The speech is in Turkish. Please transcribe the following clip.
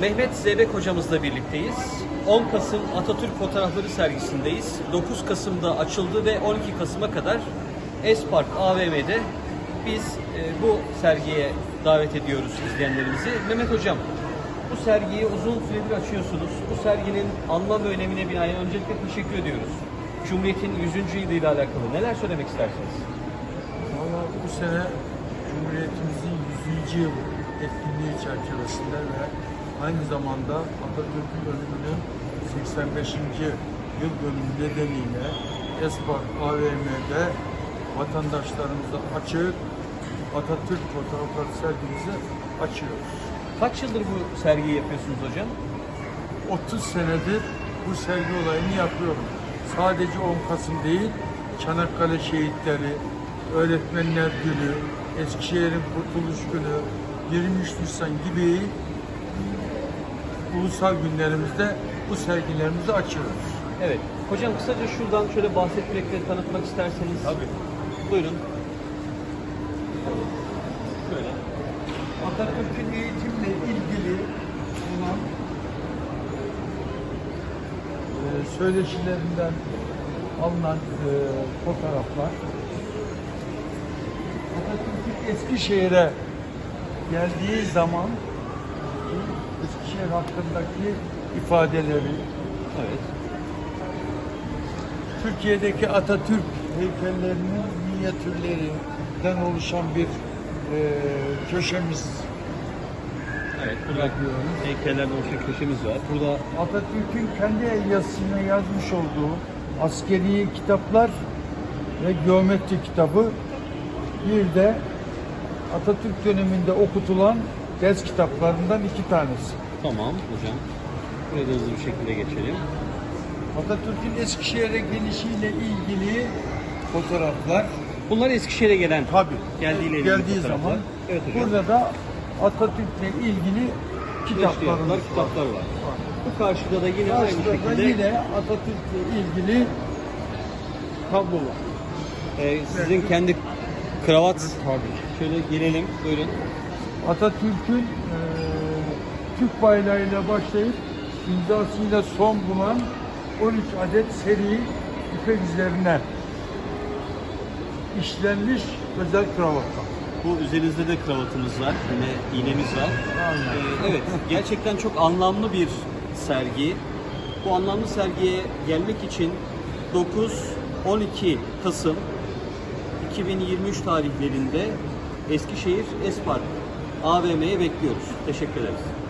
Mehmet Zeybek hocamızla birlikteyiz. 10 Kasım Atatürk Fotoğrafları sergisindeyiz. 9 Kasım'da açıldı ve 12 Kasım'a kadar Espark AVM'de biz e, bu sergiye davet ediyoruz izleyenlerimizi. Mehmet hocam, bu sergiyi uzun süredir açıyorsunuz. Bu serginin anlam ve önemine binaen öncelikle teşekkür ediyoruz. Cumhuriyet'in 100. yılıyla alakalı neler söylemek istersiniz? Valla bu sene Cumhuriyetimizin 100. yıl etkinliği çerçevesinde ve aynı zamanda Atatürk'ün ölümünün 85. yıl dönümü nedeniyle Espark AVM'de vatandaşlarımıza açık Atatürk fotoğrafları sergimizi açıyoruz. Kaç yıldır bu sergiyi yapıyorsunuz hocam? 30 senedir bu sergi olayını yapıyorum. Sadece 10 Kasım değil, Çanakkale şehitleri, Öğretmenler Günü, Eskişehir'in Kurtuluş Günü, 23 Nisan gibi ulusal günlerimizde bu sergilerimizi açıyoruz. Evet. Hocam kısaca şuradan şöyle bahsetmek ve tanıtmak isterseniz. Tabii. Buyurun. Şöyle. Atatürk'ün eğitimle ilgili olan e, söyleşilerinden alınan e, fotoğraflar Atatürk'ün Eskişehir'e geldiği zaman Eskişehir hakkındaki ifadeleri Evet. Türkiye'deki Atatürk heykellerinin minyatürlerinden oluşan bir e, köşemiz Evet. Burada heykellerden oluşan köşemiz var. Burada Atatürk'ün kendi el yazısıyla yazmış olduğu askeri kitaplar ve geometri kitabı bir de Atatürk döneminde okutulan ders kitaplarından iki tanesi. Tamam hocam. Buraya da hızlı bir şekilde geçelim. Atatürk'ün Eskişehir'e gelişiyle ilgili fotoğraflar Bunlar Eskişehir'e gelen tabi geldiğiyle ilgili geldiği fotoğraflar. zaman Evet hocam. burada da Atatürk'le ilgili kitaplar, var. kitaplar var. Bu karşıda da yine aynı Karşıda da şekilde yine Atatürk'le ilgili tablo var. e, sizin kendi kravat Tabii. şöyle gelelim. Buyurun. Atatürk'ün eee Türk bayrağıyla başlayıp imzasıyla son bulan 13 adet seri ipek üzerine işlenmiş özel kravatlar. Bu üzerinizde de kravatımız var. Yine iğnemiz var. Ee, evet, gerçekten çok anlamlı bir sergi. Bu anlamlı sergiye gelmek için 9-12 Kasım 2023 tarihlerinde Eskişehir Espark AVM'ye bekliyoruz. Teşekkür ederiz.